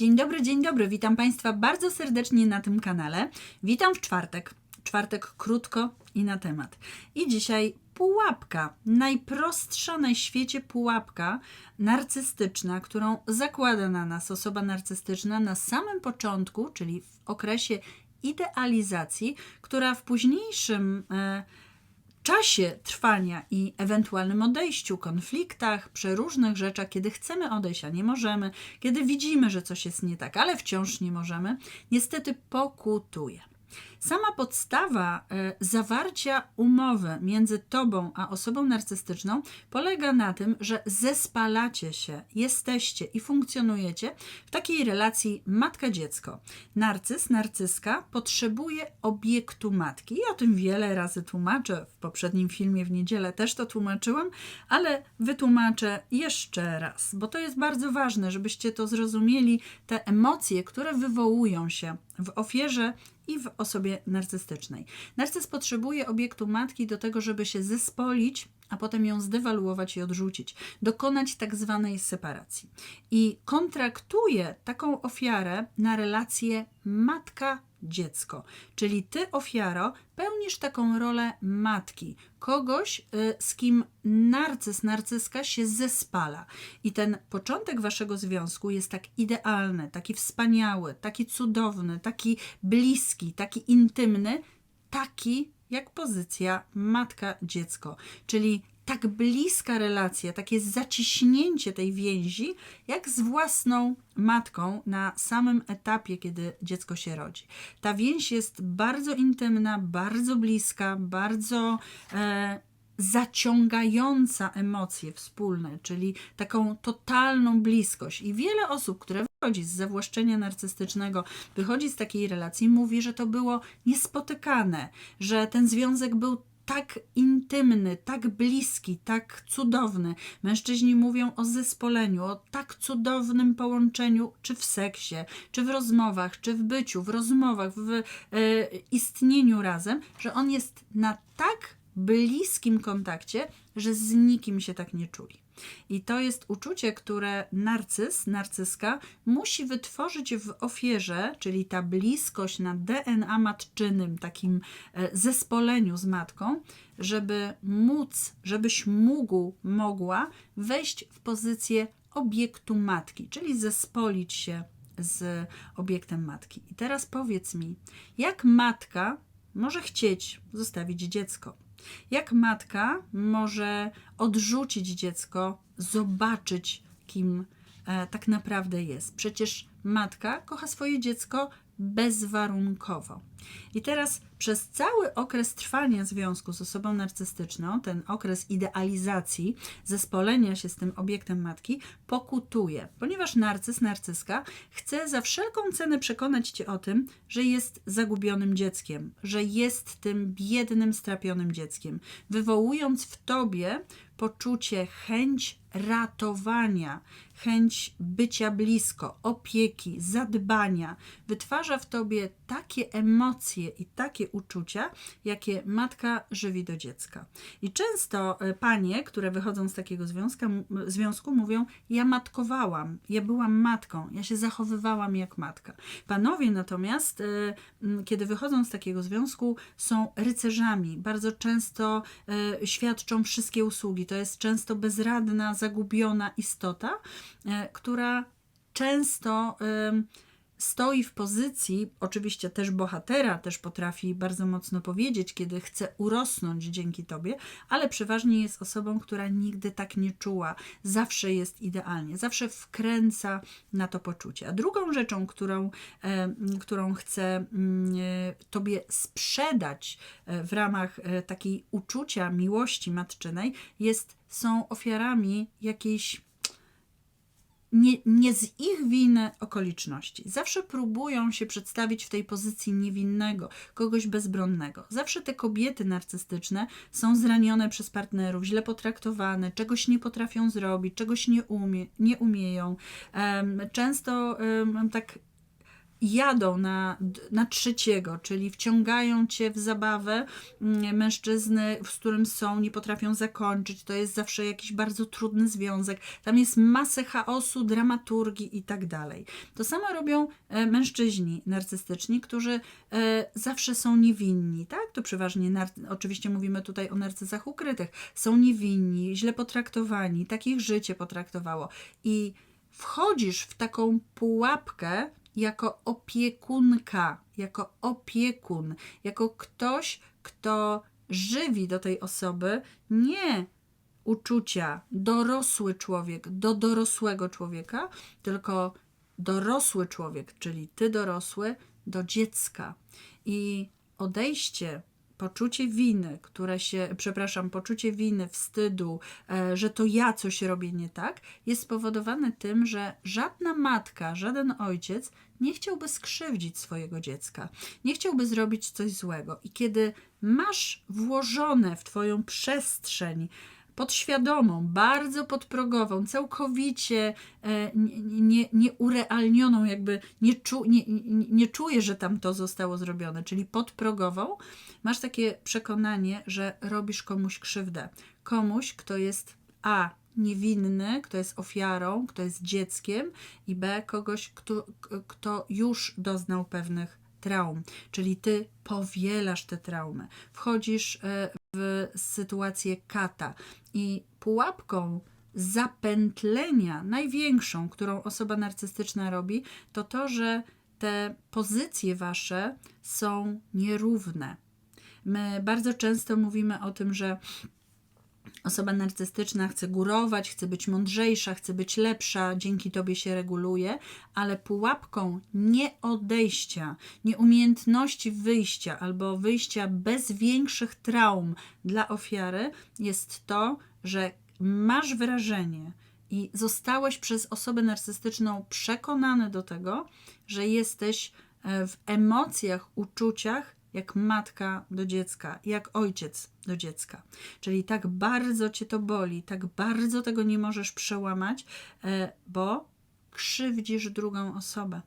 Dzień dobry, dzień dobry. Witam Państwa bardzo serdecznie na tym kanale. Witam w czwartek. Czwartek krótko i na temat. I dzisiaj pułapka, najprostsza na świecie pułapka narcystyczna, którą zakłada na nas osoba narcystyczna na samym początku, czyli w okresie idealizacji, która w późniejszym e, czasie trwania i ewentualnym odejściu, konfliktach, przeróżnych rzeczach, kiedy chcemy odejść, a nie możemy, kiedy widzimy, że coś jest nie tak, ale wciąż nie możemy, niestety pokutuje. Sama podstawa e, zawarcia umowy między tobą a osobą narcystyczną polega na tym, że zespalacie się, jesteście i funkcjonujecie w takiej relacji matka-dziecko. Narcyz, narcyska potrzebuje obiektu matki. I o tym wiele razy tłumaczę. W poprzednim filmie w niedzielę też to tłumaczyłam, ale wytłumaczę jeszcze raz, bo to jest bardzo ważne, żebyście to zrozumieli, te emocje, które wywołują się w ofierze i w osobie narcystycznej. Narcyz potrzebuje obiektu matki do tego, żeby się zespolić, a potem ją zdewaluować i odrzucić, dokonać tak zwanej separacji. I kontraktuje taką ofiarę na relację matka dziecko. Czyli ty, ofiaro, pełnisz taką rolę matki, kogoś, y, z kim narcyz, narcyska się zespala. I ten początek waszego związku jest tak idealny, taki wspaniały, taki cudowny, taki bliski, taki intymny, taki jak pozycja matka-dziecko. Czyli tak bliska relacja, takie zaciśnięcie tej więzi, jak z własną matką na samym etapie, kiedy dziecko się rodzi. Ta więź jest bardzo intymna, bardzo bliska, bardzo e, zaciągająca emocje wspólne, czyli taką totalną bliskość. I wiele osób, które wychodzi z zawłaszczenia narcystycznego, wychodzi z takiej relacji, mówi, że to było niespotykane, że ten związek był tak intymny, tak bliski, tak cudowny. Mężczyźni mówią o zespoleniu, o tak cudownym połączeniu, czy w seksie, czy w rozmowach, czy w byciu, w rozmowach, w e, istnieniu razem, że on jest na tak bliskim kontakcie, że z nikim się tak nie czuli. I to jest uczucie, które narcyz, narcyska musi wytworzyć w ofierze, czyli ta bliskość na DNA matczynym, takim e, zespoleniu z matką, żeby móc, żebyś mógł, mogła wejść w pozycję obiektu matki, czyli zespolić się z obiektem matki. I teraz powiedz mi, jak matka może chcieć zostawić dziecko? Jak matka może odrzucić dziecko, zobaczyć, kim e, tak naprawdę jest? Przecież matka kocha swoje dziecko bezwarunkowo. I teraz przez cały okres trwania związku z osobą narcystyczną, ten okres idealizacji, zespolenia się z tym obiektem matki, pokutuje, ponieważ narcyz, narcyska chce za wszelką cenę przekonać cię o tym, że jest zagubionym dzieckiem, że jest tym biednym, strapionym dzieckiem, wywołując w tobie poczucie, chęć ratowania, chęć bycia blisko, opieki, zadbania, wytwarza w tobie takie emocje i takie uczucia, jakie matka żywi do dziecka. I często e, panie, które wychodzą z takiego związka, związku, mówią: Ja matkowałam, ja byłam matką, ja się zachowywałam jak matka. Panowie natomiast, e, kiedy wychodzą z takiego związku, są rycerzami, bardzo często e, świadczą wszystkie usługi. To jest często bezradna, zagubiona istota, która często stoi w pozycji, oczywiście też bohatera, też potrafi bardzo mocno powiedzieć, kiedy chce urosnąć dzięki tobie, ale przeważnie jest osobą, która nigdy tak nie czuła, zawsze jest idealnie, zawsze wkręca na to poczucie. A drugą rzeczą, którą, e, którą chcę mm, e, tobie sprzedać e, w ramach e, takiej uczucia miłości matczynej, jest, są ofiarami jakiejś nie, nie z ich winy okoliczności. Zawsze próbują się przedstawić w tej pozycji niewinnego, kogoś bezbronnego. Zawsze te kobiety narcystyczne są zranione przez partnerów, źle potraktowane, czegoś nie potrafią zrobić, czegoś nie, umie, nie umieją. Um, często um, tak jadą na, na trzeciego, czyli wciągają cię w zabawę mm, mężczyzny, z którym są, nie potrafią zakończyć. To jest zawsze jakiś bardzo trudny związek. Tam jest masę chaosu, dramaturgii i tak dalej. To samo robią e, mężczyźni narcystyczni, którzy e, zawsze są niewinni, tak? To przeważnie, oczywiście mówimy tutaj o narcyzach ukrytych, są niewinni, źle potraktowani, takich życie potraktowało. I wchodzisz w taką pułapkę jako opiekunka, jako opiekun, jako ktoś, kto żywi do tej osoby nie uczucia dorosły człowiek do dorosłego człowieka, tylko dorosły człowiek, czyli ty dorosły, do dziecka. I odejście, poczucie winy, które się, przepraszam, poczucie winy, wstydu, e, że to ja coś robię nie tak, jest spowodowane tym, że żadna matka, żaden ojciec nie chciałby skrzywdzić swojego dziecka, nie chciałby zrobić coś złego. I kiedy masz włożone w Twoją przestrzeń, podświadomą, bardzo podprogową, całkowicie e, nie, nie, nieurealnioną, jakby nie, czu, nie, nie, nie czuję, że tam to zostało zrobione, czyli podprogową, masz takie przekonanie, że robisz komuś krzywdę. Komuś, kto jest A. Niewinny, kto jest ofiarą, kto jest dzieckiem, i B. Kogoś, kto, kto już doznał pewnych traum, czyli ty powielasz te traumy. Wchodzisz e, w sytuację kata i pułapką zapętlenia największą, którą osoba narcystyczna robi, to to, że te pozycje wasze są nierówne. My bardzo często mówimy o tym, że Osoba narcystyczna chce górować, chce być mądrzejsza, chce być lepsza, dzięki tobie się reguluje, ale pułapką nieodejścia, nieumiejętności wyjścia albo wyjścia bez większych traum dla ofiary jest to, że masz wrażenie i zostałeś przez osobę narcystyczną przekonany do tego, że jesteś e, w emocjach, uczuciach jak matka do dziecka, jak ojciec do dziecka. Czyli tak bardzo cię to boli, tak bardzo tego nie możesz przełamać, e, bo krzywdzisz drugą osobę.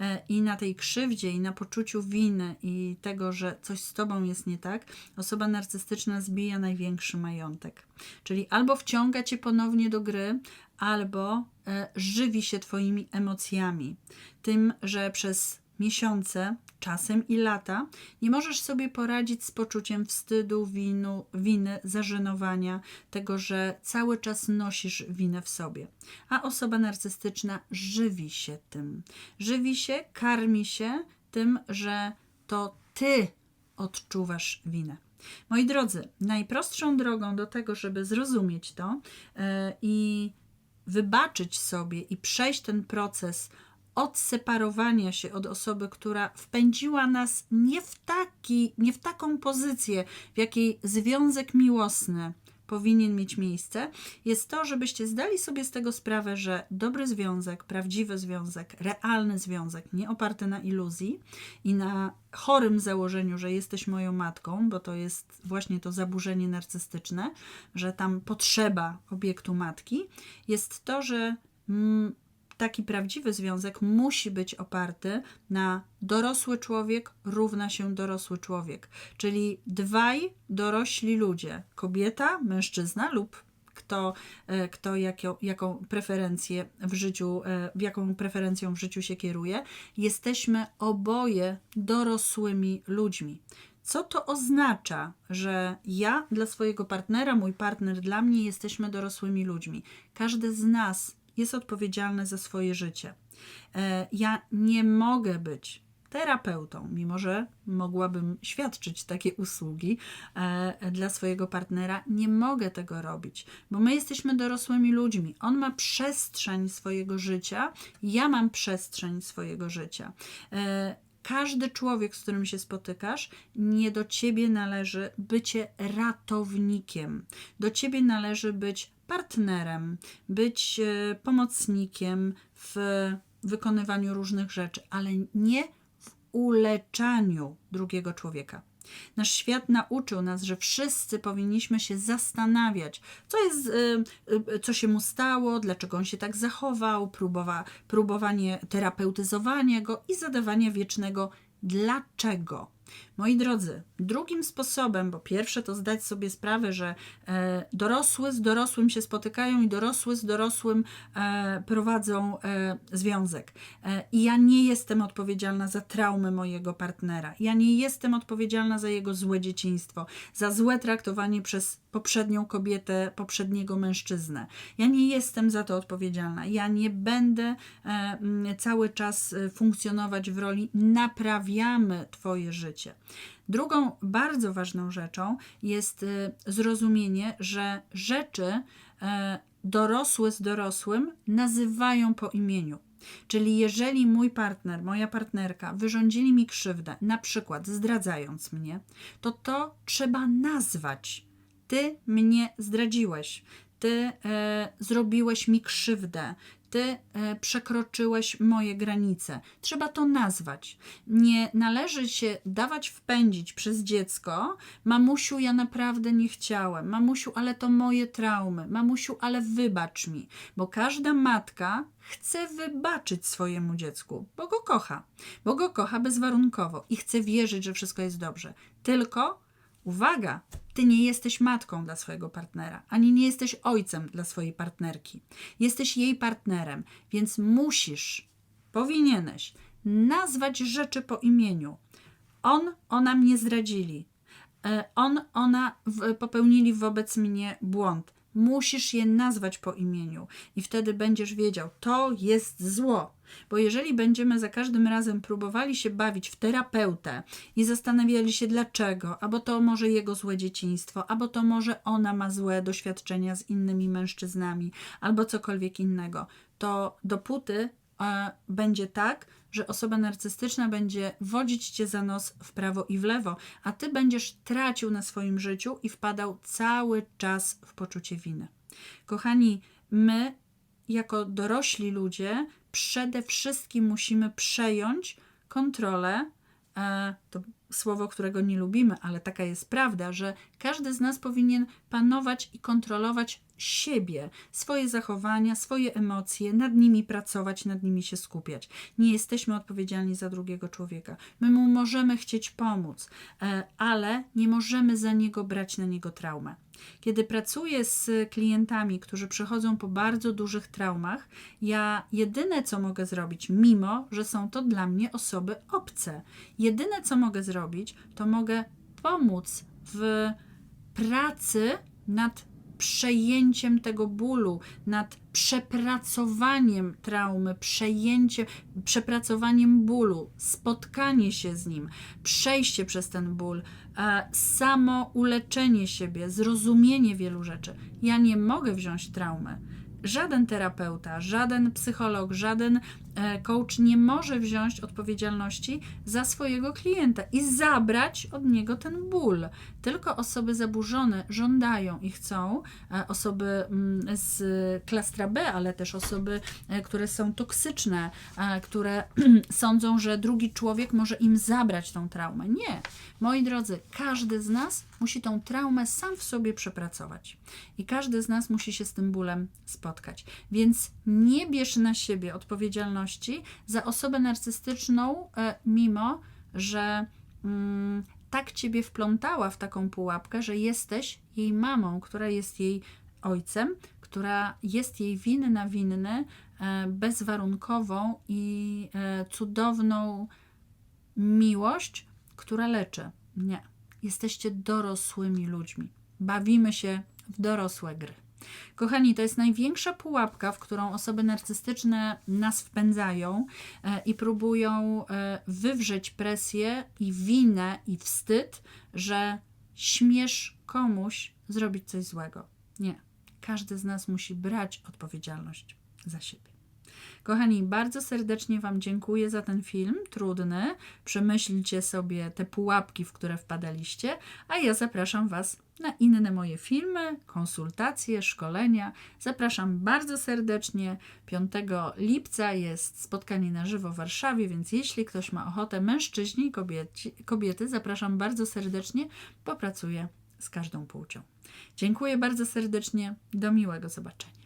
E, I na tej krzywdzie, i na poczuciu winy, i tego, że coś z tobą jest nie tak, osoba narcystyczna zbija największy majątek. Czyli albo wciąga cię ponownie do gry, albo e, żywi się twoimi emocjami. Tym, że przez miesiące, czasem i lata, nie możesz sobie poradzić z poczuciem wstydu, winu, winy, zażenowania, tego, że cały czas nosisz winę w sobie. A osoba narcystyczna żywi się tym. Żywi się, karmi się tym, że to ty odczuwasz winę. Moi drodzy, najprostszą drogą do tego, żeby zrozumieć to yy, i wybaczyć sobie i przejść ten proces odseparowania się od osoby, która wpędziła nas nie w, taki, nie w taką pozycję, w jakiej związek miłosny powinien mieć miejsce, jest to, żebyście zdali sobie z tego sprawę, że dobry związek, prawdziwy związek, realny związek, nie oparty na iluzji i na chorym założeniu, że jesteś moją matką, bo to jest właśnie to zaburzenie narcystyczne, że tam potrzeba obiektu matki, jest to, że. Mm, taki prawdziwy związek musi być oparty na dorosły człowiek równa się dorosły człowiek, czyli dwaj dorośli ludzie, kobieta, mężczyzna lub kto, e, kto jaką, jaką preferencję w życiu, e, jaką preferencją w życiu się kieruje, jesteśmy oboje dorosłymi ludźmi. Co to oznacza, że ja dla swojego partnera, mój partner dla mnie jesteśmy dorosłymi ludźmi? Każdy z nas jest odpowiedzialny za swoje życie. E, ja nie mogę być terapeutą, mimo że mogłabym świadczyć takie usługi e, dla swojego partnera, nie mogę tego robić, bo my jesteśmy dorosłymi ludźmi. On ma przestrzeń swojego życia, ja mam przestrzeń swojego życia. E, każdy człowiek, z którym się spotykasz, nie do ciebie należy bycie ratownikiem. Do ciebie należy być partnerem, być e, pomocnikiem w wykonywaniu różnych rzeczy, ale nie w uleczaniu drugiego człowieka. Nasz świat nauczył nas, że wszyscy powinniśmy się zastanawiać, co jest, y, y, co się mu stało, dlaczego on się tak zachował, próbowa, próbowanie terapeutyzowania go i zadawanie wiecznego dlaczego. Moi drodzy, drugim sposobem, bo pierwsze to zdać sobie sprawę, że e, dorosły z dorosłym się spotykają i dorosły z dorosłym e, prowadzą e, związek. I ja nie jestem odpowiedzialna za traumy mojego partnera. Ja nie jestem odpowiedzialna za jego złe dzieciństwo, za złe traktowanie przez poprzednią kobietę, poprzedniego mężczyznę. Ja nie jestem za to odpowiedzialna. Ja nie będę cały czas funkcjonować w roli naprawiamy Twoje życie. Drugą bardzo ważną rzeczą jest y, zrozumienie, że rzeczy e, dorosły z dorosłym nazywają po imieniu. Czyli jeżeli mój partner, moja partnerka wyrządzili mi krzywdę, na przykład zdradzając mnie, to to trzeba nazwać. Ty mnie zdradziłeś, ty e, zrobiłeś mi krzywdę, e, przekroczyłeś moje granice. Trzeba to nazwać. Nie należy się dawać wpędzić przez dziecko. Mamusiu, ja naprawdę nie chciałem. Mamusiu, ale to moje traumy. Mamusiu, ale wybacz mi. Bo każda matka chce wybaczyć swojemu dziecku, bo go kocha. Bo go kocha bezwarunkowo i chce wierzyć, że wszystko jest dobrze. Tylko Uwaga, ty nie jesteś matką dla swojego partnera, ani nie jesteś ojcem dla swojej partnerki. Jesteś jej partnerem, więc musisz, powinieneś nazwać rzeczy po imieniu. On, ona mnie zdradzili. E, on, ona popełnili wobec mnie błąd. Musisz je nazwać po imieniu i wtedy będziesz wiedział, to jest zło. Bo jeżeli będziemy za każdym razem próbowali się bawić w terapeutę i zastanawiali się dlaczego, albo to może jego złe dzieciństwo, albo to może ona ma złe doświadczenia z innymi mężczyznami, albo cokolwiek innego, to dopóty e, będzie tak, że osoba narcystyczna będzie wodzić cię za nos w prawo i w lewo, a ty będziesz tracił na swoim życiu i wpadał cały czas w poczucie winy. Kochani, my jako dorośli ludzie przede wszystkim musimy przejąć kontrolę. E, to słowo, którego nie lubimy, ale taka jest prawda, że każdy z nas powinien panować i kontrolować siebie, swoje zachowania, swoje emocje, nad nimi pracować, nad nimi się skupiać. Nie jesteśmy odpowiedzialni za drugiego człowieka. My mu możemy chcieć pomóc, e, ale nie możemy za niego brać na niego traumę. Kiedy pracuję z klientami, którzy przechodzą po bardzo dużych traumach, ja jedyne co mogę zrobić, mimo że są to dla mnie osoby obce, jedyne co mogę zrobić, to mogę pomóc w pracy nad przejęciem tego bólu, nad przepracowaniem traumy, przejęcie, przepracowaniem bólu, spotkanie się z nim, przejście przez ten ból, e, samo uleczenie siebie, zrozumienie wielu rzeczy. Ja nie mogę wziąć traumy. Żaden terapeuta, żaden psycholog, żaden coach nie może wziąć odpowiedzialności za swojego klienta i zabrać od niego ten ból. Tylko osoby zaburzone żądają i chcą, e, osoby mm, z klastra B, ale też osoby, e, które są toksyczne, które sądzą, że drugi człowiek może im zabrać tą traumę. Nie. Moi drodzy, każdy z nas musi tą traumę sam w sobie przepracować. I każdy z nas musi się z tym bólem spotkać. Więc nie bierz na siebie odpowiedzialności za osobę narcystyczną, e, mimo że mm, tak ciebie wplątała w taką pułapkę, że jesteś jej mamą, która jest jej ojcem, która jest jej winna, winny, e, bezwarunkową i e, cudowną miłość, która leczy. Nie. Jesteście dorosłymi ludźmi. Bawimy się w dorosłe gry. Kochani, to jest największa pułapka, w którą osoby narcystyczne nas wpędzają e, i próbują e, wywrzeć presję i winę i wstyd, że śmiesz komuś zrobić coś złego. Nie. Każdy z nas musi brać odpowiedzialność za siebie. Kochani, bardzo serdecznie Wam dziękuję za ten film, trudny. Przemyślcie sobie te pułapki, w które wpadaliście, a ja zapraszam Was na inne moje filmy, konsultacje, szkolenia. Zapraszam bardzo serdecznie. 5 lipca jest spotkanie na żywo w Warszawie, więc jeśli ktoś ma ochotę, mężczyźni i kobiety, zapraszam bardzo serdecznie. Popracuję z każdą płcią. Dziękuję bardzo serdecznie. Do miłego zobaczenia.